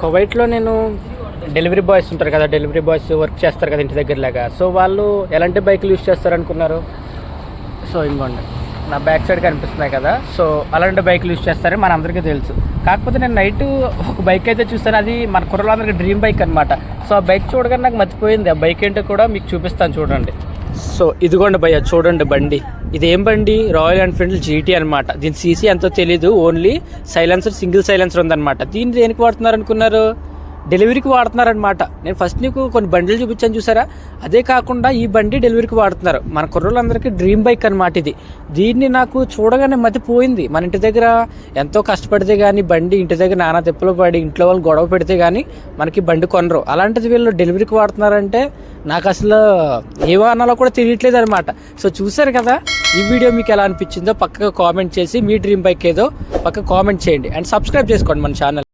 కువైట్లో నేను delivery boys ఉంటారు కదా డెలివరీ బాయ్స్ వర్క్ చేస్తారు కదా ఇంటి దగ్గరలాగా. సో వాళ్ళు ఎలాంటి బైక్లు యూస్ చేస్తారు అనుకున్నారు సో ఇంకోండి నా బ్యాక్ సైడ్ కనిపిస్తున్నాయి కదా సో అలాంటి బైక్లు యూస్ చేస్తారని మన అందరికీ తెలుసు. కాకపోతే నేను నైట్ ఒక బైక్ అయితే చూస్తాను అది మన కుర్రలందరికీ డ్రీమ్ బైక్ అనమాట సో ఆ బైక్ చూడగానే నాకు మర్చిపోయింది. ఆ బైక్ ఏంటో కూడా మీకు చూపిస్తాను చూడండి. సో ఇదిగోండి భయ్య చూడండి బండి. ఇది ఏం బండి రాయల్ ఎన్ఫీల్డ్ జీటీ అనమాట దీని సీసీ ఎంతో తెలీదు ఓన్లీ సైలెన్సర్ సింగిల్ సైలెన్సర్ ఉందన్నమాట. దీన్ని దేనికి వాడుతున్నారు అనుకున్నారు? డెలివరీకి వాడుతున్నారనమాట నేను ఫస్ట్ నీకు కొన్ని బండిలు చూపించాను చూసారా? అదే కాకుండా ఈ బండి డెలివరీకి వాడుతున్నారు. మన కుర్రోళ్ళందరికీ డ్రీమ్ బైక్ అనమాట ఇది. దీన్ని నాకు చూడగానే మతిపోయింది. మన ఇంటి దగ్గర ఎంతో కష్టపడితే కానీ బండి ఇంటి దగ్గర నానా తిప్పలు పడి ఇంట్లో వాళ్ళు గొడవ పెడితే కానీ మనకి బండి కొనరు. అలాంటిది వీళ్ళు డెలివరీకి వాడుతున్నారంటే నాకు అసలు ఏ వాహనాలో కూడా తెలియట్లేదు అనమాట సో చూసారు కదా ఈ వీడియో మీకు ఎలా అనిపించిందో పక్కగా కామెంట్ చేసి మీ డ్రీమ్ బైక్ ఏదో పక్క కామెంట్ చేయండి. అండ్ సబ్స్క్రైబ్ చేసుకోండి మన ఛానల్.